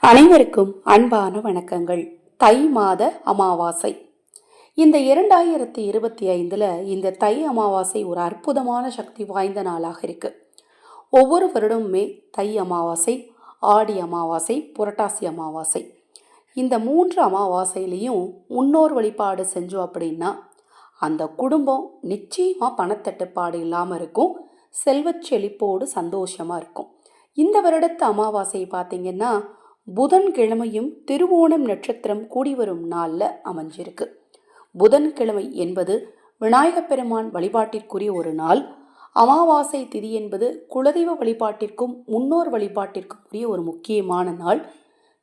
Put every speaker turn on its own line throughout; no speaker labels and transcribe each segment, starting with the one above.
அனைவருக்கும் அன்பான வணக்கங்கள். தை மாத அமாவாசை. இந்த இரண்டாயிரத்தி இருபத்தி ஐந்தில் இந்த தை அமாவாசை ஒரு அற்புதமான சக்தி வாய்ந்த நாளாக இருக்கு. ஒவ்வொரு வருடமுமே தை அமாவாசை ஆடி அமாவாசை புரட்டாசி அமாவாசை. இந்த மூன்று அமாவாசையிலையும் முன்னோர் வழிபாடு செஞ்சோம் அப்படின்னா அந்த குடும்பம் நிச்சயமாக பணத்தட்டுப்பாடு இல்லாமல் இருக்கும் செல்வச் செழிப்போடு சந்தோஷமாக இருக்கும். இந்த வருடத்து அமாவாசை பார்த்தீங்கன்னா புதன்கிழமையும் திருவோணம் நட்சத்திரம் கூடி வரும் நாளில் அமைஞ்சிருக்கு. புதன்கிழமை என்பது விநாயகப் பெருமான் வழிபாட்டிற்குரிய ஒரு நாள். அமாவாசை திதி என்பது குலதெய்வ வழிபாட்டிற்கும் முன்னோர் வழிபாட்டிற்கும் உரிய ஒரு முக்கியமான நாள்.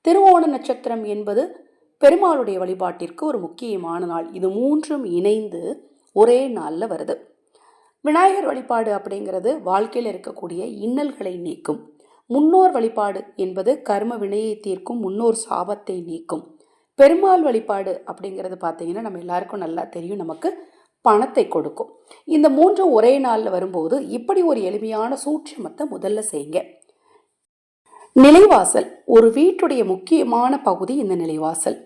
திருவோண நட்சத்திரம் என்பது பெருமாளுடைய வழிபாட்டிற்கு ஒரு முக்கியமான நாள். இது மூன்றும் இணைந்து ஒரே நாளில் வருது. விநாயகர் வழிபாடு அப்படிங்கிறது வாழ்க்கையில் இருக்கக்கூடிய இன்னல்களை நீக்கும். முன்னோர் வழிபாடு என்பது கர்ம வினையை தீர்க்கும் முன்னோர் சாபத்தை நீக்கும். பெருமாள் வழிபாடு அப்படிங்கிறது பார்த்தீங்கன்னா நம்ம எல்லாருக்கும் நல்லா தெரியும். நமக்கு பணத்தை கொடுக்கும். இந்த மூன்றும் ஒரே நாளில் வரும்போது இப்படி ஒரு எளிமையான சூட்சமத்தை முதல்ல செய்யுங்க. நிலைவாசல். ஒரு வீட்டுடைய முக்கியமான பகுதி இந்த நிலைவாசல்.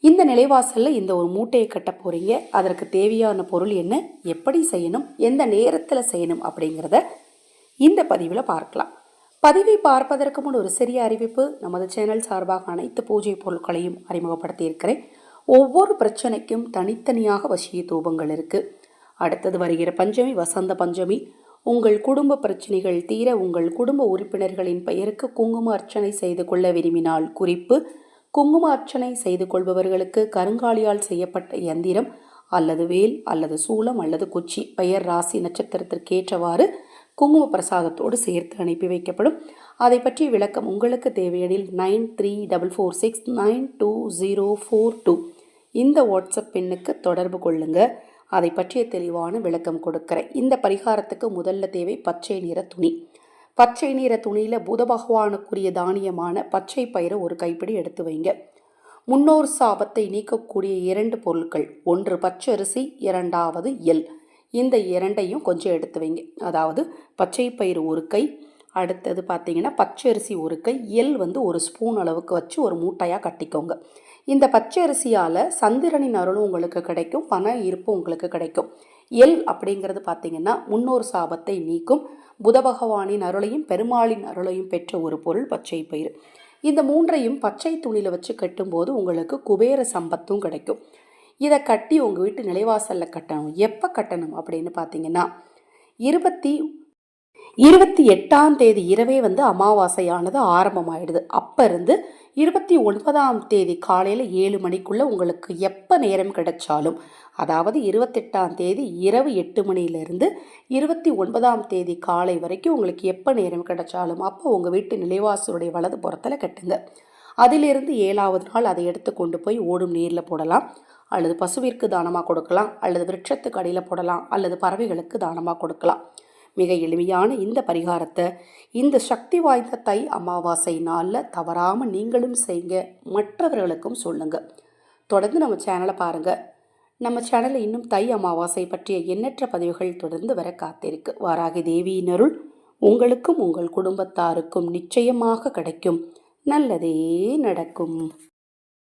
இந்த நிலைவாசலில் இந்த ஒரு மூட்டையை கட்ட போகிறீங்க அதற்கு தேவையான பொருள் என்ன? எப்படி செய்யணும்? எந்த நேரத்தில் செய்யணும் அப்படிங்கிறத இந்த பதிவில் பார்க்கலாம். பதிவை பார்ப்பதற்கு முன் ஒரு சிறிய அறிவிப்பு. நமது சேனல் சார்பாக அனைத்து பூஜை பொருட்களையும் அறிமுகப்படுத்தியிருக்கிறேன். ஒவ்வொரு பிரச்சனைக்கும் தனித்தனியாக வசிய தூபங்கள் இருக்குது அடுத்தது வருகிற பஞ்சமி வசந்த பஞ்சமி. உங்கள் குடும்ப பிரச்சனைகள் தீர உங்கள் குடும்ப உறுப்பினர்களின் பெயருக்கு குங்கும அர்ச்சனை செய்து கொள்ள விரும்பினால் குறிப்பு குங்கும அர்ச்சனை செய்து கொள்பவர்களுக்கு கருங்காலியால் செய்யப்பட்ட எந்திரம் அல்லது வேல் அல்லது சூளம் அல்லது குச்சி பெயர் ராசி நட்சத்திரத்திற்கேற்றவாறு குங்கும பிரசாதத்தோடு சேர்த்து அனுப்பி வைக்கப்படும். அதை பற்றிய விளக்கம் உங்களுக்கு தேவையெனில் nine three double four six nine two zero four two. இந்த வாட்ஸ்அப் பெண்ணுக்கு தொடர்பு கொள்ளுங்கள் அதை பற்றிய தெளிவான விளக்கம் கொடுக்குறேன். இந்த பரிகாரத்துக்கு முதல்ல தேவை பச்சை நிற துணி. பச்சை நிற துணியில் புத பகவானுக்குரிய தானியமான பச்சை பயிரை ஒரு கைப்பிடி எடுத்து வைங்க. முன்னோர் சாபத்தை நீக்கக்கூடிய இரண்டு பொருட்கள். ஒன்று பச்சரிசி இரண்டாவது எல் இந்த இரண்டையும் கொஞ்சம் எடுத்து வைங்க. அதாவது பச்சை பயிறு ஒரு கை அடுத்தது பார்த்தீங்கன்னா பச்சரிசி ஒரு கை எல் வந்து ஒரு ஸ்பூன் அளவுக்கு வச்சு ஒரு மூட்டையாக கட்டிக்கோங்க. இந்த பச்சரிசியால் சந்திரனின் அருளும் உங்களுக்கு கிடைக்கும் பண இருப்பு உங்களுக்கு கிடைக்கும். எல் அப்படிங்கிறது பார்த்தீங்கன்னா முன்னோர் சாபத்தை நீக்கும். புத பகவானின் அருளையும் பெருமாளின் அருளையும் பெற்ற ஒரு பொருள் பச்சை பயிர் இந்த மூன்றையும் பச்சை துணியில் வச்சு கட்டும்போது உங்களுக்கு குபேர சம்பத்தும் கிடைக்கும். இதை கட்டி உங்கள் வீட்டு நிலைவாசலில் கட்டணும். எப்போ கட்டணும் அப்படின்னு பார்த்தீங்கன்னா இருபத்தி இருபத்தி எட்டாம் தேதி இரவே வந்து அமாவாசையானது ஆரம்பமாயிடுது. அப்போ இருந்து இருபத்தி ஒன்பதாம் தேதி காலையில் ஏழு மணிக்குள்ளே உங்களுக்கு எப்போ நேரம் கிடைச்சாலும் அதாவது இருபத்தெட்டாம் தேதி இரவு எட்டு மணியிலிருந்து இருபத்தி ஒன்பதாம் தேதி காலை வரைக்கும் உங்களுக்கு எப்போ நேரம் கிடைச்சாலும் அப்போ உங்கள் வீட்டு நிலைவாசலுடைய வலது புறத்தில் கட்டுங்க. அதிலிருந்து ஏழாவது நாள் அதை எடுத்து கொண்டு போய் ஓடும் நீரில் போடலாம். அல்லது பசுவிற்கு தானமாக கொடுக்கலாம் அல்லது விருட்சத்துக்கு அடியில் போடலாம் அல்லது பறவைகளுக்கு தானமாக கொடுக்கலாம். மிக எளிமையான இந்த பரிகாரத்தை இந்த சக்தி வாய்ந்த தை அமாவாசை நாளில் தவறாமல் நீங்களும் செய்யுங்க. மற்றவர்களுக்கும் சொல்லுங்கள் தொடர்ந்து நம்ம சேனலை பாருங்கள் நம்ம சேனலில் இன்னும் தை அமாவாசை பற்றிய எண்ணற்ற பதிவுகள் தொடர்ந்து வர காத்திருக்கு. வாராகி தேவியினருள் உங்களுக்கும் உங்கள் குடும்பத்தாருக்கும் நிச்சயமாக கிடைக்கும். நல்லதே நடக்கும்.